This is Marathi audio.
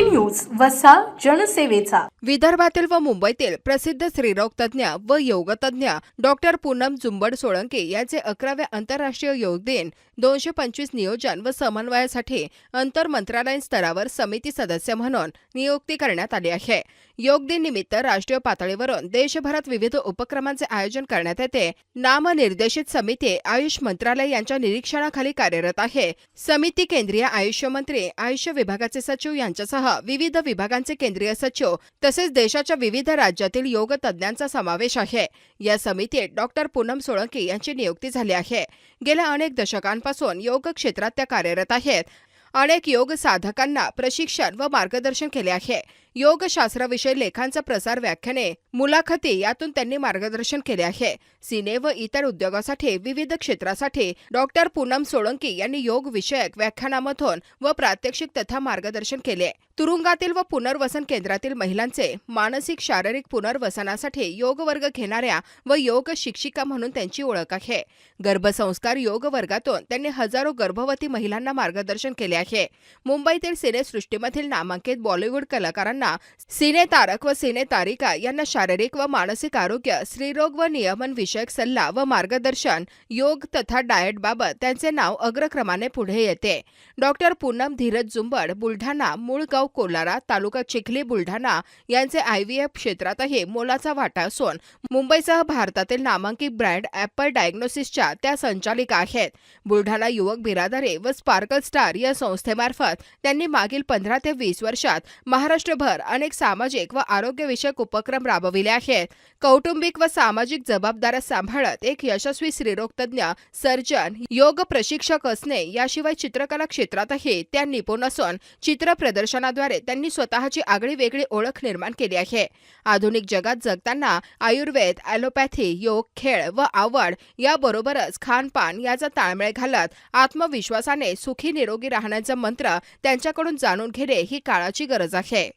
City news वसा जनसेवेचा. विदर्भातील व मुंबईतील प्रसिद्ध स्त्रीरोग तज्ज्ञ व योगतज्ञ डॉक्टर पूनम जुंबड सोळंके यांचे अकराव्या आंतरराष्ट्रीय योग दिन दोनशे पंचवीस नियोजन व समन्वयासाठी अंतर मंत्रालयीन स्तरावर समिती सदस्य म्हणून नियुक्ती करण्यात आली आहे. योग दिन निमित्त राष्ट्रीय पातळीवरून देशभरात विविध उपक्रमांचे आयोजन करण्यात येते. नामनिर्देशित समिती आयुष मंत्रालय यांच्या निरीक्षणाखाली कार्यरत आहे. समिती केंद्रीय आयुष्य मंत्री आयुष्य विभागाचे सचिव यांच्यासह विविध विभागांचे केंद्रीय सचिव तसेच देशाच्या विविध राज्यातील योग तज्ज्ञांचा समावेश आहे. या समितीत डॉक्टर पूनम सोळंकी यांची नियुक्ती झाली आहे. गेल्या अनेक दशकांपासून योग क्षेत्रात त्या कार्यरत आहेत. अनेक योग साधकांना प्रशिक्षण व मार्गदर्शन केले आहे. योगशास्त्राविषयी लेखांचा प्रसार व्याख्याने मुलाखती यातून त्यांनी मार्गदर्शन केले आहे. सिने व इतर उद्योगासाठी विविध क्षेत्रासाठी डॉक्टर पूनम सोळंकी यांनी योग विषयक व्याख्यानामधून व प्रात्यक्षिक तथा मार्गदर्शन केले. तुरुंगातील व पुनर्वसन केंद्रातील महिलांचे मानसिक शारीरिक पुनर्वसनासाठी योग वर्ग घेणाऱ्या व योग शिक्षिका म्हणून त्यांची ओळख आहे. गर्भसंस्कार योग वर्गातून त्यांनी हजारो गर्भवती महिलांना मार्गदर्शन केले आहे. मुंबईतील सिनेसृष्टीमधील नामांकित बॉलिवूड कलाकारांना सिने सिनेतारक व सिनेतारिका यांना शारीरिक व मानसिक आरोग्य स्त्रीरोग व नियमन विषयक सल्ला व मार्गदर्शन योग तथा डाएट बाबत त्यांचे नाव अग्रक्रमाने पुढे येते. डॉक्टर पूनम धीरज जुंबड बुलढाणा मूळ गाव कोलारा तालुका चिखली बुलढाणा यांचे आयव्हीएफ क्षेत्रातही मोलाचा वाटा असून मुंबईसह भारतातील नामांकित ब्रँड ॲपल डायग्नोसिसच्या त्या संचालिका आहेत. बुलढाणा युवक बिरादरे व स्पार्कल स्टार या संस्थेमार्फत त्यांनी मागील पंधरा ते वीस वर्षात महाराष्ट्रभर अनेक सामाजिक व आरोग्यविषयक उपक्रम राबविले आहेत. कौटुंबिक व सामाजिक जबाबदाऱ्या सांभाळत एक यशस्वी स्त्रीरोगतज्ञ सर्जन योग प्रशिक्षक असणे याशिवाय चित्रकला क्षेत्रातही त्या निपुण असून चित्र प्रदर्शनाद्वारे त्यांनी स्वतःची आगळी वेगळी ओळख निर्माण केली आहे. आधुनिक जगात जगताना आयुर्वेद ॲलोपॅथी योग खेळ व आवड याबरोबरच खानपान याचा ताळमेळ घालत आत्मविश्वासाने सुखी निरोगी राहण्याचा मंत्र त्यांच्याकडून जाणून घेणे ही काळाची गरज आहे.